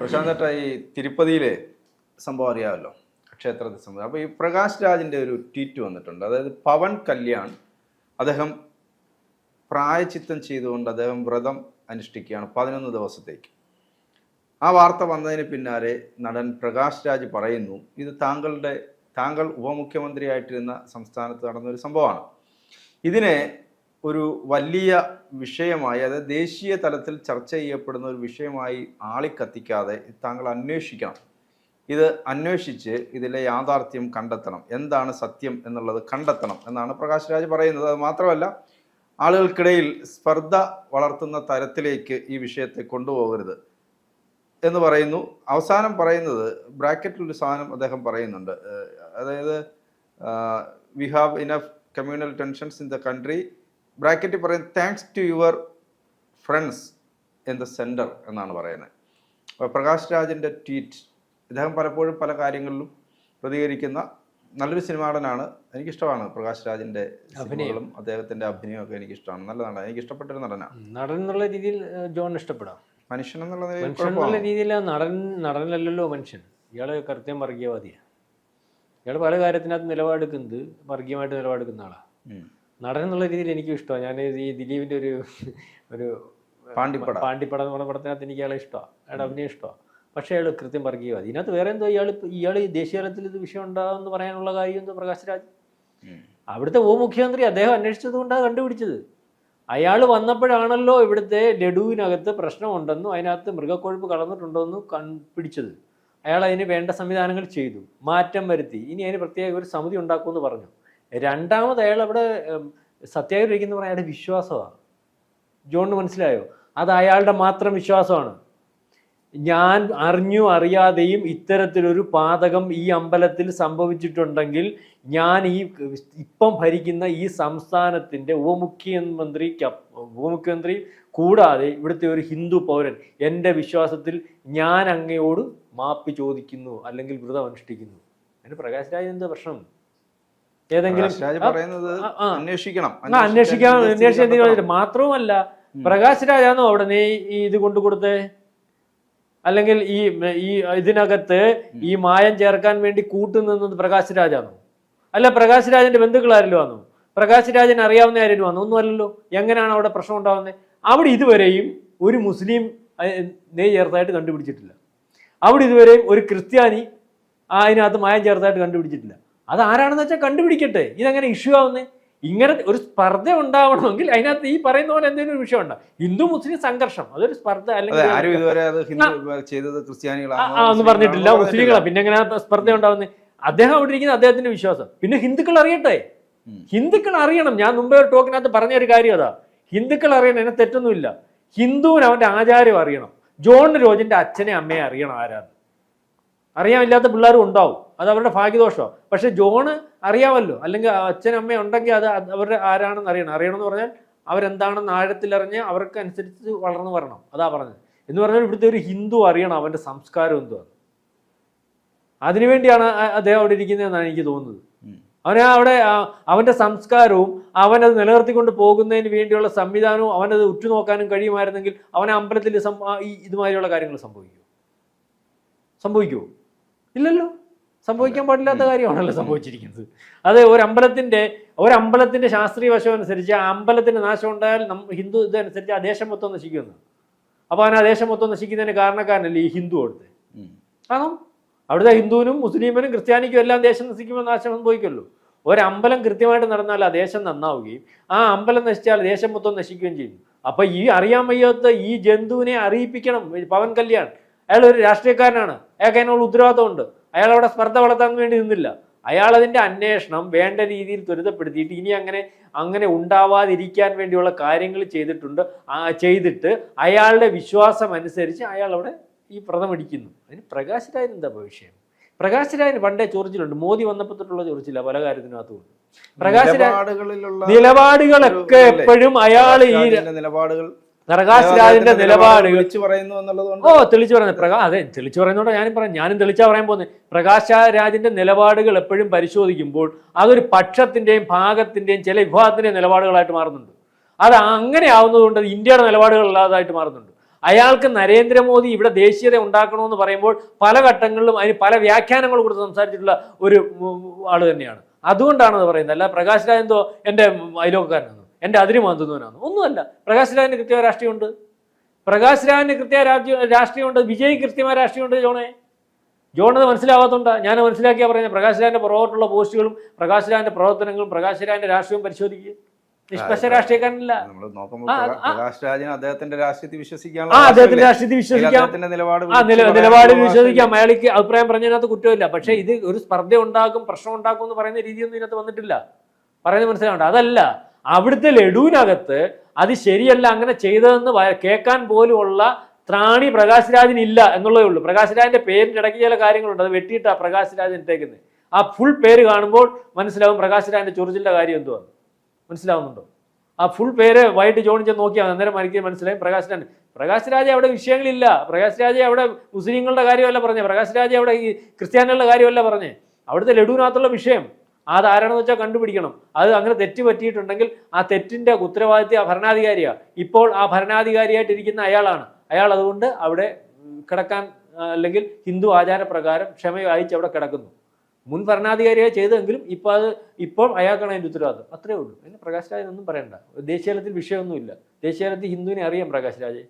പ്രശാന്ത് ഈ തിരുപ്പതിയിലെ സംഭവം അറിയാമല്ലോ? ക്ഷേത്രത്തിൽ സംഭവം അപ്പോൾ ഈ പ്രകാശ് രാജിന്റെ ഒരു ട്വീറ്റ് വന്നിട്ടുണ്ട്. അതായത് പവൻ കല്യാൺ അദ്ദേഹം പ്രായച്ചിത്തം ചെയ്തുകൊണ്ട് അദ്ദേഹം വ്രതം അനുഷ്ഠിക്കുകയാണ് പതിനൊന്ന് ദിവസത്തേക്ക്. ആ വാർത്ത വന്നതിന് പിന്നാലെ നടൻ പ്രകാശ് രാജ് പറയുന്നു ഇത് താങ്കളുടെ താങ്കൾ ഉപമുഖ്യമന്ത്രിയായിട്ടിരുന്ന സംസ്ഥാനത്ത് നടന്ന ഒരു സംഭവമാണ്. ഇതിനെ ഒരു വലിയ വിഷയമായി അതായത് ദേശീയ തലത്തിൽ ചർച്ച ചെയ്യപ്പെടുന്ന ഒരു വിഷയമായി ആളിക്കത്തിക്കാതെ താങ്കൾ അന്വേഷിക്കണം. ഇത് അന്വേഷിച്ച് ഇതിലെ യാഥാർത്ഥ്യം കണ്ടെത്തണം. എന്താണ് സത്യം എന്നുള്ളത് കണ്ടെത്തണം എന്നാണ് പ്രകാശ് രാജ് പറയുന്നത്. അത് മാത്രമല്ല ആളുകൾക്കിടയിൽ സ്പർദ്ധ വളർത്തുന്ന തരത്തിലേക്ക് ഈ വിഷയത്തെ കൊണ്ടുപോകരുത് എന്ന് പറയുന്നു. അവസാനം പറയുന്നത് ബ്രാക്കറ്റിൽ ഒരു സാധനം അദ്ദേഹം പറയുന്നുണ്ട്. അതായത് we have enough communal tensions in the country ബ്രാക്കറ്റിൽ പറയുന്നത് thanks to your friends in the centre എന്നാണ് പറയുന്നത്. അപ്പോൾ പ്രകാശ് രാജിന്റെ ട്വീറ്റ് ഇദ്ദേഹം പലപ്പോഴും പല കാര്യങ്ങളിലും പ്രതികരിക്കുന്ന നല്ലൊരു സിനിമാടനാണ്. എനിക്കിഷ്ടമാണ് പ്രകാശ് രാജിന്റെ അദ്ദേഹത്തിന്റെ അദ്ദേഹത്തിന്റെ അഭിനയമൊക്കെ എനിക്കിഷ്ടമാണ്. നല്ല നടൻ എനിക്ക് ഇഷ്ടപ്പെട്ടൊരു നടനാണ് നടൻ എന്നുള്ള രീതിയിൽ ജോൺ ഇഷ്ടപ്പെടാം. മനുഷ്യൻ എന്നുള്ള എന്നുള്ള. രീതിയിൽ നടൻ നടനല്ലല്ലോ മനുഷ്യൻ. ഇയാൾ കൃത്യം വർഗീയവാദിയാണ് ഇയാൾ പല കാര്യത്തിനകത്ത് നിലപാടെടുക്കുന്നത് വർഗീയമായിട്ട് നിലപാടെടുക്കുന്ന ആളാണ്. നടൻ എന്നുള്ള രീതിയിൽ എനിക്കും ഇഷ്ടമാണ്. ഞാൻ ഈ ദിലീപിന്റെ ഒരു ഒരു പാണ്ടിപ്പട. പാണ്ടിപ്പടം എന്ന് പറഞ്ഞ പടത്തിനകത്ത് എനിക്ക് അയാളെ ഇഷ്ടമാണ്. അയാളുടെ അഭിനയം ഇഷ്ടമാണ്. പക്ഷേ അയാൾ കൃത്യം വർഗീയവാദി. ഇതിനകത്ത് വേറെ എന്തോ ഇയാൾ ഇയാൾ ഈ ദേശീയ തലത്തിൽ ഇത് വിഷയം ഉണ്ടാകുമെന്ന് പറയാനുള്ള കാര്യം എന്തോ പ്രകാശ് രാജ്. അവിടുത്തെ ഉപമുഖ്യമന്ത്രി അദ്ദേഹം അന്വേഷിച്ചത് കൊണ്ടാണ് കണ്ടുപിടിച്ചത്. അയാൾ വന്നപ്പോഴാണല്ലോ ഇവിടുത്തെ ലഡുവിനകത്ത് പ്രശ്നമുണ്ടെന്നും അതിനകത്ത് മൃഗക്കൊഴുപ്പ് കടന്നിട്ടുണ്ടോയെന്നും കണ്ടുപിടിച്ചത് അയാൾ അതിന് വേണ്ട സംവിധാനങ്ങൾ ചെയ്തു. മാറ്റം വരുത്തി. ഇനി അതിന് പ്രത്യേക ഒരു സമിതി ഉണ്ടാക്കുമെന്ന് പറഞ്ഞു. രണ്ടാമത് അയാൾ അവിടെ സത്യാഗ്രഹിക്കുന്ന പറഞ്ഞാൽ അയാളുടെ വിശ്വാസമാണ്. ജോണിന് മനസ്സിലായോ? അത് അയാളുടെ മാത്രം വിശ്വാസമാണ്. ഞാൻ അറിഞ്ഞു അറിയാതെയും ഇത്തരത്തിലൊരു പാതകം ഈ അമ്പലത്തിൽ സംഭവിച്ചിട്ടുണ്ടെങ്കിൽ ഞാൻ ഈ ഇപ്പം ഭരിക്കുന്ന ഈ സംസ്ഥാനത്തിന്റെ ഉപമുഖ്യമന്ത്രി ഉപമുഖ്യമന്ത്രി കൂടാതെ ഇവിടുത്തെ ഒരു ഹിന്ദു പൗരൻ എന്റെ വിശ്വാസത്തിൽ ഞാൻ അങ്ങയോട് മാപ്പ് ചോദിക്കുന്നു അല്ലെങ്കിൽ വ്രതം അനുഷ്ഠിക്കുന്നു അതിന് പ്രകാശ് രാജ് എന്താ പ്രശ്നം? ഏതെങ്കിലും. അന്വേഷിക്കണം. അന്വേഷിക്കാൻ അന്വേഷിക്കാൻ മാത്രവുമല്ല പ്രകാശ് രാജാണോ അവിടെ നീ ഈ ഇത് കൊണ്ടു കൊടുത്തേ അല്ലെങ്കിൽ ഈ ഈ ഇതിനകത്ത് ഈ മായം ചേർക്കാൻ വേണ്ടി കൂട്ടുനിന്നത് പ്രകാശ് രാജാണോ? അല്ല പ്രകാശ് രാജന്റെ ബന്ധുക്കൾ ആരെങ്കിലും വന്നോ പ്രകാശ് രാജൻ അറിയാവുന്ന ആരെങ്കിലും വന്നു ഒന്നും അല്ലല്ലോ. എങ്ങനെയാണ് അവിടെ പ്രശ്നം ഉണ്ടാവുന്നത് അവിടെ ഇതുവരെയും ഒരു മുസ്ലിം നെയ് ചേർത്തായിട്ട് കണ്ടുപിടിച്ചിട്ടില്ല. അവിടെ ഇതുവരെയും ഒരു ക്രിസ്ത്യാനി അതിനകത്ത് മായം ചേർത്തായിട്ട് കണ്ടുപിടിച്ചിട്ടില്ല. അത് ആരാണെന്ന് വെച്ചാൽ കണ്ടുപിടിക്കട്ടെ. ഇതെങ്ങനെ ഇഷ്യൂ ആവുന്നേ? ഇങ്ങനെ ഒരു സ്പർദ്ധ ഉണ്ടാവണമെങ്കിൽ അതിനകത്ത് ഈ പറയുന്ന പോലെ എന്തെങ്കിലും ഒരു വിഷയം ഉണ്ടാവും ഹിന്ദു മുസ്ലിം സംഘർഷം. അതൊരു സ്പർദ്ധ അല്ലെങ്കിൽ പറഞ്ഞിട്ടില്ല. മുസ്ലിങ്ങളാ. പിന്നെ എങ്ങനെ സ്പർദ്ധ ഉണ്ടാവുന്നത് അദ്ദേഹം അവിടെ ഇരിക്കുന്ന അദ്ദേഹത്തിന്റെ വിശ്വാസം. പിന്നെ ഹിന്ദുക്കൾ അറിയട്ടെ. ഹിന്ദുക്കൾ അറിയണം. ഞാൻ മുമ്പേ ഒരു ടോക്കിനകത്ത് പറഞ്ഞ ഒരു കാര്യം അതാ. ഹിന്ദുക്കൾ അറിയണം. എന്നെ തെറ്റൊന്നുമില്ല. ഹിന്ദുവിന് അവന്റെ ആചാരം അറിയണം. ജോൺ രോജിന്റെ അച്ഛനെ അമ്മയെ അറിയണം ആരാണ് അറിയാമില്ലാത്ത പിള്ളേരും ഉണ്ടാവും. അത് അവരുടെ ഭാഗ്യദോഷമാണ്. പക്ഷെ ജോണ് അറിയാമല്ലോ. അല്ലെങ്കിൽ അച്ഛൻ അമ്മ ഉണ്ടെങ്കിൽ അത് അവരുടെ ആരാണെന്ന് അറിയണം. അറിയണമെന്ന് പറഞ്ഞാൽ അവരെന്താണെന്ന് ആഴത്തിലറിഞ്ഞ് അവർക്ക് അനുസരിച്ച് വളർന്നു വരണം. അതാ പറഞ്ഞത്. എന്ന് പറഞ്ഞാൽ ഇവിടുത്തെ ഒരു ഹിന്ദു അറിയണം അവന്റെ സംസ്കാരം എന്തുവാണ് അതിനുവേണ്ടിയാണ് അദ്ദേഹം അവിടെ ഇരിക്കുന്നതെന്നാണ് എനിക്ക് തോന്നുന്നത്. അവനെ അവിടെ അവന്റെ അവന്റെ സംസ്കാരവും അവനത് നിലനിർത്തിക്കൊണ്ട് പോകുന്നതിന് വേണ്ടിയുള്ള സംവിധാനവും അവനത് ഉറ്റുനോക്കാനും കഴിയുമായിരുന്നെങ്കിൽ അവനെ അമ്പലത്തിൽ ഈ ഇതുമാതിരിയുള്ള കാര്യങ്ങൾ സംഭവിക്കുമോ? സംഭവിക്കുമോ ഇല്ലല്ലോ. സംഭവിക്കാൻ പാടില്ലാത്ത കാര്യമാണല്ലോ സംഭവിച്ചിരിക്കുന്നത്. അത് ഒരു അമ്പലത്തിന്റെ ഒരു അമ്പലത്തിന്റെ ശാസ്ത്രീയ വശം അനുസരിച്ച് ആ അമ്പലത്തിന്റെ നാശം ഉണ്ടായാൽ നം ഹിന്ദു ഇതനുസരിച്ച് ആ ദേശം മൊത്തം നശിക്കുന്നു അപ്പോൾ അവൻ ആ ദേശം മൊത്തം നശിക്കുന്നതിന് കാരണക്കാരനല്ലേ ഈ ഹിന്ദു അവിടുത്തെ? കാരണം ആണോ അവിടുത്തെ ഹിന്ദുവിനും മുസ്ലിമിനും ക്രിസ്ത്യാനിക്കും എല്ലാം ദേശം നശിക്കുമ്പോൾ നാശം സംഭവിക്കുമല്ലോ. ഒരമ്പലം കൃത്യമായിട്ട് നടന്നാൽ ആ ദേശം നന്നാവുകയും ആ അമ്പലം നശിച്ചാൽ ദേശം മൊത്തം നശിക്കുകയും ചെയ്യും. അപ്പോൾ ഈ അറിയാൻ വയ്യാത്ത ഈ ജന്തുവിനെ അറിയിപ്പിക്കണം പവൻ കല്യാൺ. അയാൾ ഒരു രാഷ്ട്രീയക്കാരനാണ്. അയാൾക്ക് അതിനുള്ള ഉത്തരവാദിത്തമുണ്ട് അയാൾ അവിടെ സ്പർദ്ധ വളർത്താൻ വേണ്ടി നിന്നില്ല. അയാൾ അതിന്റെ അന്വേഷണം വേണ്ട രീതിയിൽ ത്വരിതപ്പെടുത്തിയിട്ട് ഇനി അങ്ങനെ അങ്ങനെ ഉണ്ടാവാതിരിക്കാൻ വേണ്ടിയുള്ള കാര്യങ്ങൾ ചെയ്തിട്ടുണ്ട്. ചെയ്തിട്ട് അയാളുടെ വിശ്വാസം അനുസരിച്ച് അയാൾ അവിടെ ഈ വ്രതം ഇടിക്കുന്നു. അതിന് പ്രകാശ് രാജിന് എന്താ വിഷയം? പ്രകാശ് രാജിന് പണ്ടേ ചോർച്ചിലുണ്ട് മോദി വന്നപ്പോൾ തൊട്ടുള്ള ചോർച്ചില്ല പല കാര്യത്തിനകത്തും. പ്രകാശ് നിലപാടുകളൊക്കെ എപ്പോഴും അയാൾ ഈ നിലപാടുകൾ പ്രകാശ് രാജിന്റെ നിലപാട് വിളിച്ചു പറയുന്നു എന്നുള്ളതുകൊണ്ട് ഓ തെളിച്ചു പറയുന്നത് പ്രകാ അതെ തെളിച്ചു പറയുന്നതുകൊണ്ട് ഞാനും പറയാം. ഞാനും തെളിച്ചാ പറയാൻ പോകുന്നത്. പ്രകാശ് രാജിന്റെ നിലപാടുകൾ എപ്പോഴും പരിശോധിക്കുമ്പോൾ അതൊരു പക്ഷത്തിന്റെയും ഭാഗത്തിന്റെയും ചില വിഭാഗത്തിന്റെയും നിലപാടുകളായിട്ട് മാറുന്നുണ്ട്. അത് അങ്ങനെ ആവുന്നതുകൊണ്ട് ഇന്ത്യയുടെ നിലപാടുകൾ അല്ലാതായിട്ട് മാറുന്നുണ്ട്. അയാൾക്ക് നരേന്ദ്രമോദി ഇവിടെ ദേശീയത ഉണ്ടാക്കണമെന്ന് പറയുമ്പോൾ പല ഘട്ടങ്ങളിലും അതിന് പല വ്യാഖ്യാനങ്ങൾ കൊടുത്ത് സംസാരിച്ചിട്ടുള്ള ഒരു ആൾ ആൾ തന്നെയാണ്. അതുകൊണ്ടാണ് അത് പറയുന്നത്. അല്ല പ്രകാശ് രാജ് എന്തോ എന്റെ അയലോക്കാരനാണ് എന്റെ അതിര് മാന്തുന്നവനാണ്. ഒന്നുമല്ല പ്രകാശ് രാജിന് കൃത്യമായ രാഷ്ട്രീയമുണ്ട്. പ്രകാശ് രാജിന് കൃത്യമായ രാജ്യ രാഷ്ട്രീയമുണ്ട്. വിജയ് കൃത്യമായ രാഷ്ട്രീയമുണ്ട് ജോണേ. ജോണത് മനസ്സിലാവാത്തോണ്ടാ. ഞാൻ മനസ്സിലാക്കിയാ പറയുന്നത് പ്രകാശ് രാജിന്റെ പുറകോട്ടുള്ള പോസ്റ്റുകളും പ്രകാശ് രാജിന്റെ പ്രവർത്തനങ്ങളും പ്രകാശ് രാജിന്റെ രാഷ്ട്രീയവും പരിശോധിക്കുക നിഷ്പക്ഷ രാഷ്ട്രീയക്കാരനല്ല. പ്രകാശ് രാജിന് അദ്ദേഹത്തിന്റെ രാഷ്ട്രീയത്തിൽ ആ അദ്ദേഹത്തിന്റെ രാഷ്ട്രീയത്തിൽ വിശ്വസിക്കാം. നിലപാട് നിലപാടിൽ? വിശ്വസിക്കാം. അയാൾക്ക് അഭിപ്രായം പറഞ്ഞതിനകത്ത് കുറ്റമില്ല. പക്ഷേ ഇത് ഒരു സ്പർദ്ധ ഉണ്ടാക്കും പ്രശ്നം ഉണ്ടാക്കും എന്ന് പറയുന്ന രീതിയൊന്നും ഇതിനകത്ത് വന്നിട്ടില്ല. പറയുന്നത് മനസ്സിലാവണ്ട? അതല്ല. അവിടുത്തെ ലഡുവിനകത്ത് അത് ശരിയല്ല അങ്ങനെ ചെയ്തതെന്ന് കേൾക്കാൻ പോലുമുള്ള ത്രാണി പ്രകാശ് ഇല്ല എന്നുള്ളതേ ഉള്ളൂ. പ്രകാശ് രാജിന്റെ പേരിന്റെ ഇടയ്ക്ക് ചില കാര്യങ്ങളുണ്ട്. അത് വെട്ടിയിട്ട് പ്രകാശ് രാജ് ഇട്ടേക്കുന്നത് ആ ഫുൾ പേര് കാണുമ്പോൾ മനസ്സിലാവും പ്രകാശ് രാജിന്റെ ചൊറിച്ചിന്റെ കാര്യം എന്തുവാണ് മനസ്സിലാവുന്നുണ്ടോ? ആ ഫുൾ പേര് വൈകിട്ട് ജോണി ചെന്ന് നോക്കിയാൽ. അന്നേരം എനിക്ക് മനസ്സിലായും. പ്രകാശ് രാജ് പ്രകാശ് രാജ് അവിടെ വിഷയങ്ങളില്ല. പ്രകാശ് രാജ് അവിടെ മുസ്ലിങ്ങളുടെ കാര്യമല്ല പറഞ്ഞേ. പ്രകാശ് രാജ് അവിടെ ഈ ക്രിസ്ത്യാനികളുടെ കാര്യമല്ല പറഞ്ഞേ. അവിടുത്തെ ലഡുവിനകത്തുള്ള വിഷയം അത് ആരാണെന്ന് വെച്ചാൽ കണ്ടുപിടിക്കണം. അത് അങ്ങനെ തെറ്റ് പറ്റിയിട്ടുണ്ടെങ്കിൽ ആ തെറ്റിന്റെ ഉത്തരവാദിത്വം ആ ഭരണാധികാരിയാണ് ഇപ്പോൾ ആ ഭരണാധികാരിയായിട്ടിരിക്കുന്ന അയാളാണ്. അയാൾ അതുകൊണ്ട് അവിടെ കിടക്കാൻ അല്ലെങ്കിൽ ഹിന്ദു ആചാരപ്രകാരം ക്ഷമ വായിച്ച് അവിടെ കിടക്കുന്നു. മുൻ ഭരണാധികാരിയായി ചെയ്തെങ്കിലും ഇപ്പോൾ അത് ഇപ്പോൾ അയാൾക്കാണ് അതിന്റെ ഉത്തരവാദിത്വം. അത്രേ ഉള്ളൂ. അതിന് പ്രകാശ് രാജനൊന്നും പറയണ്ട. ദേശീയതലത്തിൽ വിഷയമൊന്നുമില്ല. ദേശീയതലത്തിൽ ഹിന്ദുവിനെ അറിയാം പ്രകാശ് രാജ്.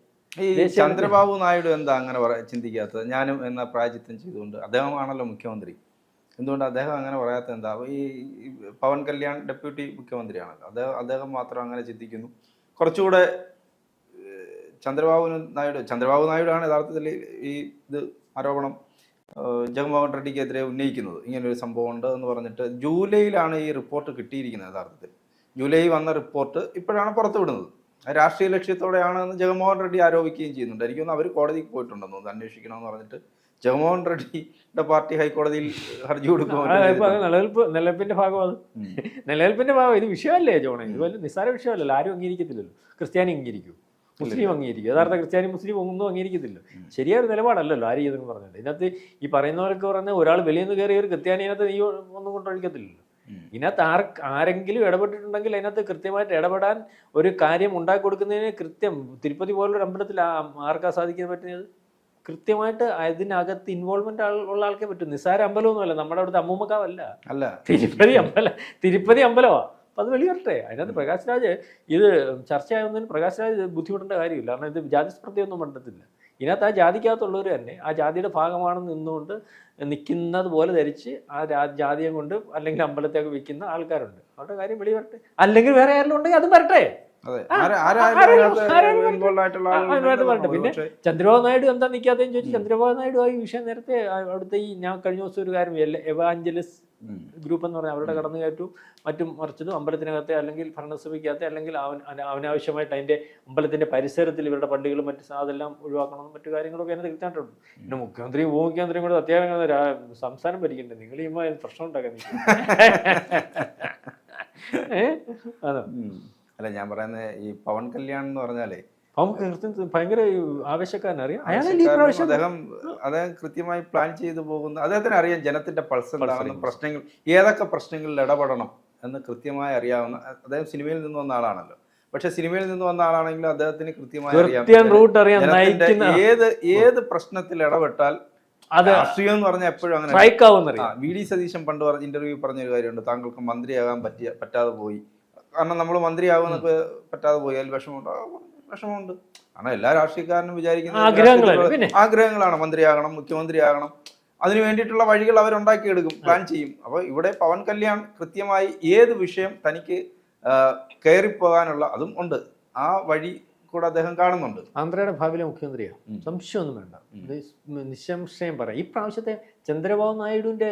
ഈ ചന്ദ്രബാബു നായിഡു എന്താ അങ്ങനെ ചിന്തിക്കാത്തത്? ഞാനും എന്ന പ്രായച്ചിത്തം ചെയ്തുകൊണ്ട് അദ്ദേഹമാണല്ലോ മുഖ്യമന്ത്രി. എന്തുകൊണ്ട് അദ്ദേഹം അങ്ങനെ പറയാത്ത എന്താ? ഈ പവൻ കല്യാൺ ഡെപ്യൂട്ടി മുഖ്യമന്ത്രിയാണല്ലോ അദ്ദേഹം അദ്ദേഹം മാത്രം അങ്ങനെ ചിന്തിക്കുന്നു. കുറച്ചുകൂടെ ചന്ദ്രബാബു നായിഡു ചന്ദ്രബാബു നായിഡു ആണ് യഥാർത്ഥത്തിൽ ഈ ഇത് ആരോപണം ജഗൻമോഹൻ റെഡ്ഡിക്കെതിരെ ഉന്നയിക്കുന്നത്. ഇങ്ങനൊരു സംഭവം ഉണ്ട് എന്ന് പറഞ്ഞിട്ട് ജൂലൈയിലാണ് ഈ റിപ്പോർട്ട് കിട്ടിയിരിക്കുന്നത് യഥാർത്ഥത്തിൽ. ജൂലൈ വന്ന റിപ്പോർട്ട് ഇപ്പോഴാണ് പുറത്തുവിടുന്നത്. രാഷ്ട്രീയ ലക്ഷ്യത്തോടെയാണ് എന്ന് ജഗൻമോഹൻ റെഡ്ഡി ആരോപിക്കുകയും ചെയ്യുന്നുണ്ട്. എനിക്ക് തോന്നുന്നു അവർ കോടതിക്ക് പോയിട്ടുണ്ടെന്ന് അന്വേഷിക്കണമെന്ന് പറഞ്ഞിട്ട് ജഗൻമോഹൻ റെഡ്ഡിയുടെ പാർട്ടി ഹൈക്കോടതിയിൽ ഹർജി കൊടുക്കും നിലനിൽപ്പ് നിലനിൽപ്പിന്റെ ഭാഗമാണ്. നിലനിൽപ്പിന്റെ ഭാഗം ഇത് വിഷയമല്ലേ ജോണേ? ഇത് വലിയ നിസ്സാര വിഷയമല്ലല്ലോ. ആരും അംഗീകരിക്കത്തില്ലല്ലോ. ക്രിസ്ത്യാനി അംഗീകരിക്കും. മുസ്ലിം അംഗീകരിക്കും. യഥാർത്ഥ ക്രിസ്ത്യാനി മുസ്ലിം ഒന്നും അംഗീകരിക്കത്തില്ല. ശരിയായ ഒരു നിലപാടല്ലല്ലോ ആര് ചെയ്തെന്ന് പറഞ്ഞത് ഇതിനകത്ത് ഈ പറയുന്നവരൊക്കെ പറഞ്ഞാൽ ഒരാൾ വെളിയിൽ നിന്ന് കയറിയ ഒരു ക്രിസ്ത്യാനി അതിനകത്ത് നീ ഒന്നും കൊണ്ടൊഴിക്കത്തില്ലല്ലോ. ഇതിനകത്ത് ആർ ആരെങ്കിലും ഇടപെട്ടിട്ടുണ്ടെങ്കിൽ അതിനകത്ത് കൃത്യമായിട്ട് ഇടപെടാൻ ഒരു കാര്യം ഉണ്ടാക്കി കൊടുക്കുന്നതിന് കൃത്യം. തിരുപ്പതി പോലൊരു അമ്പലത്തിൽ ആർക്കാ സാധിക്കാൻ പറ്റുന്നത്? കൃത്യമായിട്ട് അതിനകത്ത് ഇൻവോൾവ്മെന്റ് ഉള്ള ആൾക്കേ പറ്റും. നിസ്സാര അമ്പലമൊന്നുമല്ല. നമ്മുടെ അവിടുത്തെ അമ്മൂമ്മക്കാവല്ല. അല്ല. തിരുപ്പതി അമ്പല തിരുപ്പതി അമ്പലമാ. അപ്പൊ അത് വെളിവരട്ടെ അതിനകത്ത് പ്രകാശ് രാജ് ഇത് ചർച്ചയാവുന്നതിന് പ്രകാശ് രാജ് ബുദ്ധിമുട്ടേണ്ട കാര്യമില്ല. കാരണം ഇത് ജാതിസ്പൃതിയൊന്നും പണ്ടത്തില്ല ഇതിനകത്ത് ആ ജാതിക്കകത്തുള്ളവർ തന്നെ ആ ജാതിയുടെ ഭാഗമാണെന്ന് നിന്നുകൊണ്ട് നിൽക്കുന്നത് പോലെ ധരിച്ച് ആ രാ- ജാതിയെ കൊണ്ട് അല്ലെങ്കിൽ അമ്പലത്തേക്ക് വിൽക്കുന്ന ആൾക്കാരുണ്ട്. അവരുടെ കാര്യം വെളിവരട്ടെ. അല്ലെങ്കിൽ വേറെ ആരെങ്കിലും ഉണ്ടെങ്കിൽ അതും വരട്ടെ. പിന്നെ ചന്ദ്രബാബു നായിഡു എന്താ നിൽക്കാത്തതെന്ന് ചോദിച്ചു ചന്ദ്രബാബു നായിഡു ആ വിഷയം നേരത്തെ അവിടുത്തെ ഈ ഞാൻ കഴിഞ്ഞ ദിവസം ഒരു കാര്യം എവാഞ്ചലിസ് ഗ്രൂപ്പ് എന്ന് പറഞ്ഞാൽ അവരുടെ കടന്നു കടന്നുകയറ്റവും മറ്റും മറിച്ചതും അമ്പലത്തിനകത്തെ അല്ലെങ്കിൽ ഭരണസഭയ്ക്കകത്തെ അല്ലെങ്കിൽ അവൻ അവനാവശ്യമായിട്ട് അതിന്റെ അമ്പലത്തിന്റെ പരിസരത്തിൽ ഇവരുടെ പള്ളികളും മറ്റു അതെല്ലാം ഒഴിവാക്കണമെന്നും മറ്റു കാര്യങ്ങളൊക്കെ അതിനകത്ത് കൃത്യമായിട്ടുണ്ട് പിന്നെ മുഖ്യമന്ത്രിയും ഉപമുഖ്യമന്ത്രിയും കൂടെ അത്യാവശ്യം സംസാരം സംസ്ഥാനം ഭരിക്കണ്ടേ? നിങ്ങൾ ഈ പ്രശ്നം ഉണ്ടാക്കാൻ ഏഹ് അതെ. അല്ല ഞാൻ പറയുന്നത് ഈ പവൻ കല്യാൺ എന്ന് പറഞ്ഞാലേ ഭയങ്കര പ്രാവശ്യം അദ്ദേഹം അദ്ദേഹം കൃത്യമായി പ്ലാൻ ചെയ്തു പോകുന്ന അദ്ദേഹത്തിന് അറിയാം ജനത്തിന്റെ പൾസ് എന്താണെന്ന് പ്രശ്നങ്ങൾ ഏതൊക്കെ പ്രശ്നങ്ങളിൽ ഇടപെടണം എന്ന് കൃത്യമായി അറിയാവുന്ന അദ്ദേഹം സിനിമയിൽ നിന്ന് വന്ന ആളാണല്ലോ. പക്ഷെ സിനിമയിൽ നിന്ന് വന്ന ആളാണെങ്കിൽ അദ്ദേഹത്തിന് കൃത്യമായി അറിയാം ഏത് ഏത് പ്രശ്നത്തിൽ ഇടപെട്ടാൽ അത് രാഷ്ട്രീയം എന്ന് പറഞ്ഞാൽ എപ്പോഴും അങ്ങനെ വി ഡി സതീശൻ പണ്ട് പറഞ്ഞ ഇന്റർവ്യൂ പറഞ്ഞൊരു കാര്യമുണ്ട് താങ്കൾക്ക് മന്ത്രിയാകാൻ പറ്റിയ പറ്റാതെ പോയി. കാരണം നമ്മൾ മന്ത്രിയാകുന്നൊക്കെ പറ്റാതെ പോയാൽ വിഷമമുണ്ട് വിഷമമുണ്ട്. കാരണം എല്ലാ രാഷ്ട്രീയക്കാരനും വിചാരിക്കുന്ന? ആഗ്രഹങ്ങളാണ്. മന്ത്രിയാകണം മുഖ്യമന്ത്രിയാകണം. അതിനു വേണ്ടിയിട്ടുള്ള വഴികൾ അവരുണ്ടാക്കിയെടുക്കും പ്ലാൻ ചെയ്യും. അപ്പോൾ ഇവിടെ പവൻ കല്യാൺ കൃത്യമായി ഏത് വിഷയം തനിക്ക് കയറിപ്പോകാനുള്ള അതും ഉണ്ട്. ആ വഴി കൂടെ അദ്ദേഹം കാണുന്നുണ്ട്. ആന്ധ്രയുടെ ഭാവിയിലെ മുഖ്യമന്ത്രിയാണ്. സംശയമൊന്നും വേണ്ട. നിസ്സംശയം പറയാം ഈ പ്രാവശ്യത്തെ ചന്ദ്രബാബു നായിഡുവിന്റെ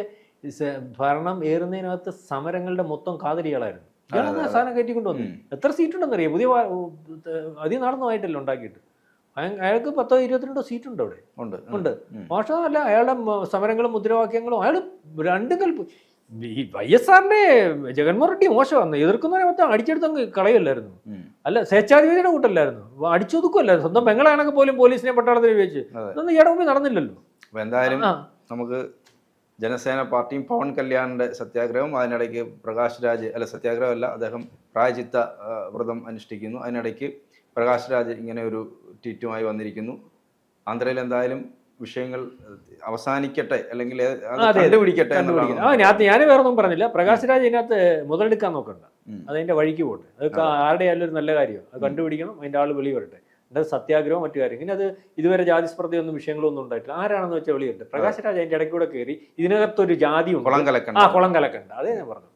ഭരണം ഏറുന്നതിനകത്ത് സമരങ്ങളുടെ മൊത്തം കാതലികളായിരുന്നു ഇയാളാണ് ആ സാധനം കയറ്റിക്കൊണ്ട് വന്നു എത്ര സീറ്റ് ഉണ്ടെന്നറിയാം പുതിയ അധികം അധികം നടന്നതായിട്ടല്ല ഉണ്ടാക്കിയിട്ട്. അയാൾക്ക് പത്തോ ഇരുപത്തിരണ്ടോ സീറ്റ് ഉണ്ട് അവിടെ ഉണ്ട്. ഉണ്ട്. മോശമല്ല അയാളുടെ സമരങ്ങളും മുദ്രാവാക്യങ്ങളും അയാൾ രണ്ടും കൽപ്പ് ഈ വൈ എസ് ആറിന്റെ ജഗൻമോഹൻ റെഡ്ഡി മോശമാണ് എതിർക്കുന്നവരെ മൊത്തം അടിച്ചെടുത്തങ്ങ് കളയല്ലായിരുന്നു അല്ല സ്വേച്ഛാധിപതിയുടെ കൂട്ടല്ലായിരുന്നു. അടിച്ചൊതുക്കുമല്ലായിരുന്നു സ്വന്തം പെങ്ങളാണെങ്കിൽ പോലും പോലീസിനെ പട്ടാളത്തിൽ ഉപയോഗിച്ച്. ഇതൊന്നും ഇയാളുടെ മുമ്പിൽ നടന്നില്ലല്ലോ. എന്തായാലും നമുക്ക് ജനസേന പാർട്ടിയും പവൻ കല്യാണിന്റെ സത്യാഗ്രഹം അതിനിടയ്ക്ക് പ്രകാശ് രാജ് അല്ല സത്യാഗ്രഹമല്ല അദ്ദേഹം പ്രായചിത്ത വ്രതം അനുഷ്ഠിക്കുന്നു. അതിനിടയ്ക്ക് പ്രകാശ് രാജ് ഇങ്ങനെ ഒരു ട്വീറ്റുമായി വന്നിരിക്കുന്നു. ആന്ധ്രയിൽ എന്തായാലും വിഷയങ്ങൾ അവസാനിക്കട്ടെ അല്ലെങ്കിൽ. കണ്ടുപിടിക്കട്ടെ ഞാൻ വേറെ ഒന്നും പറഞ്ഞില്ല. പ്രകാശ് രാജ് ഇതിനകത്ത് മുതലെടുക്കാൻ നോക്കണ്ട. അതിന്റെ അതതിന്റെ വഴിക്ക് പോട്ടെ. അത് ആരുടെ ആയാലും ഒരു നല്ല കാര്യമാണ്. അത് കണ്ടുപിടിക്കണം അതിന്റെ ആൾ വെളി വരട്ടെ. അത് സത്യാഗ്രഹവും മറ്റു കാര്യം ഇനി അത് ഇതുവരെ ജാതി സ്പർദ്ധയൊന്നും വിഷയങ്ങളൊന്നും ഉണ്ടായിട്ടില്ല. ആരാണെന്ന് വെച്ചാൽ വെളിയുണ്ട് പ്രകാശ് രാജ് അതിന്റെ ഇടയ്ക്കൂടെ കയറി ഇതിനകത്തൊരു ജാതി ആ കുളം കലക്കണ്ട. അതേ ഞാൻ പറഞ്ഞു.